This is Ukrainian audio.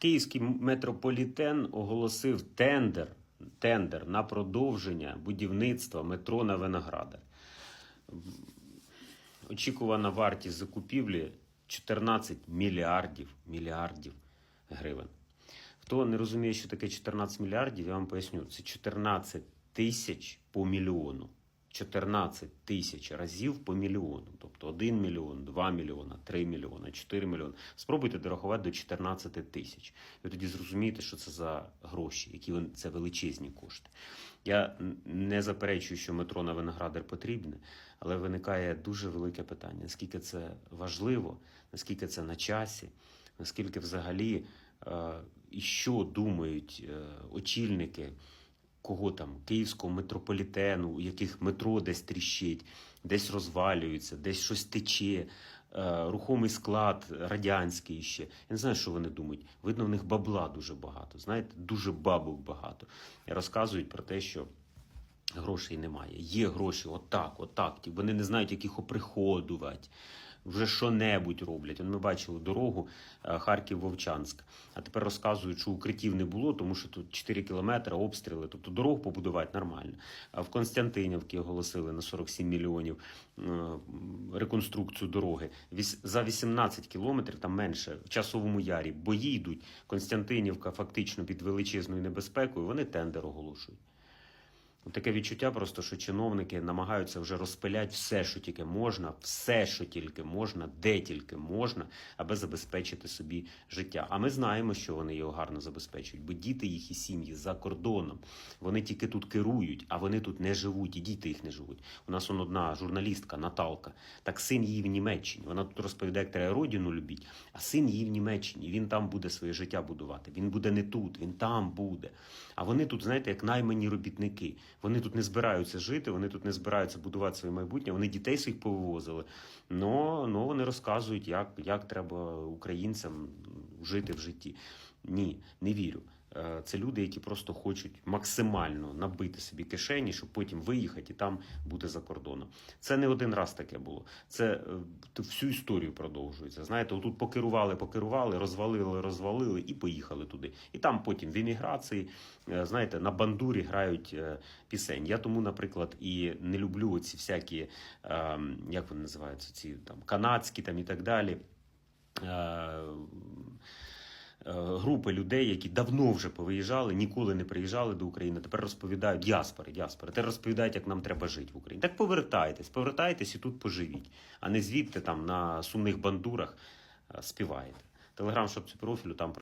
Київський метрополітен оголосив тендер, тендер на продовження будівництва метро на Виноградар. Очікувана вартість закупівлі 14 мільярдів, мільярдів гривень. Хто не розуміє, що таке 14 мільярдів, я вам поясню. Це 14 тисяч по мільйону. 14 тисяч разів по мільйону. Тобто 1 мільйон, 2 мільйона, 3 мільйона, 4 мільйони. Спробуйте дорахувати до 14 тисяч. Ви тоді зрозумієте, що це за гроші, які це величезні кошти. Я не заперечую, що метро на Виноградар потрібне, але виникає дуже велике питання: наскільки це важливо, наскільки це на часі, наскільки взагалі е, і що думають е, очільники кого там, київського метрополітену, у яких метро десь тріщить, десь розвалюється, десь щось тече, е, рухомий склад радянський ще. Я не знаю, що вони думають. Видно, в них бабла дуже багато. Знаєте, дуже бабок багато. Розказують про те, що. Грошей немає. Є гроші, отак, отак. Вони не знають, як їх оприходувати. Вже що-небудь роблять. Ми бачили дорогу е, Харків-Вовчанськ. А тепер розказують, що укриттів не було, тому що тут 4 кілометри обстріли. Тобто дорогу побудувати нормально. А в Константинівці оголосили на 47 мільйонів е, реконструкцію дороги. За 18 кілометрів, там менше, в часовому ярі бої йдуть. Константинівка фактично під величезною небезпекою. Вони тендер оголошують. От Таке відчуття просто, що чиновники намагаються вже розпиляти все, що тільки можна, все, що тільки можна, де тільки можна, аби забезпечити собі життя. А ми знаємо, що вони його гарно забезпечують, бо діти їх і сім'ї за кордоном. Вони тільки тут керують, а вони тут не живуть, і діти їх не живуть. У нас он одна журналістка Наталка, так син її в Німеччині. Вона тут розповідає, як треба родину любіть, а син її в Німеччині. Він там буде своє життя будувати. Він буде не тут, він там буде. А вони тут, знаєте, як наймані робітники. Вони тут не збираються жити, вони тут не збираються будувати своє майбутнє. Вони дітей своїх повивозили. Но, но вони розказують, як, як треба українцям жити в житті. Ні, не вірю. Е, Це люди, які просто хочуть максимально набити собі кишені, щоб потім виїхати і там бути за кордоном. Це не один раз таке було. Це е, всю історію продовжується. Знаєте, отут покерували, покерували, розвалили, розвалили і поїхали туди. І там потім в еміграції, е, знаєте, на бандурі грають пісень. Я тому, наприклад, і не люблю ці всякі, як вони називаються, ці там канадські там і так далі. Е, Групи людей, які давно вже повиїжджали, ніколи не приїжджали до України. Тепер розповідають діаспори, діаспори. Тепер розповідають, як нам треба жити в Україні. Так повертайтесь, повертайтесь і тут поживіть, а не звідти там на сумних бандурах е, співаєте. Телеграм, щоб цю профілю там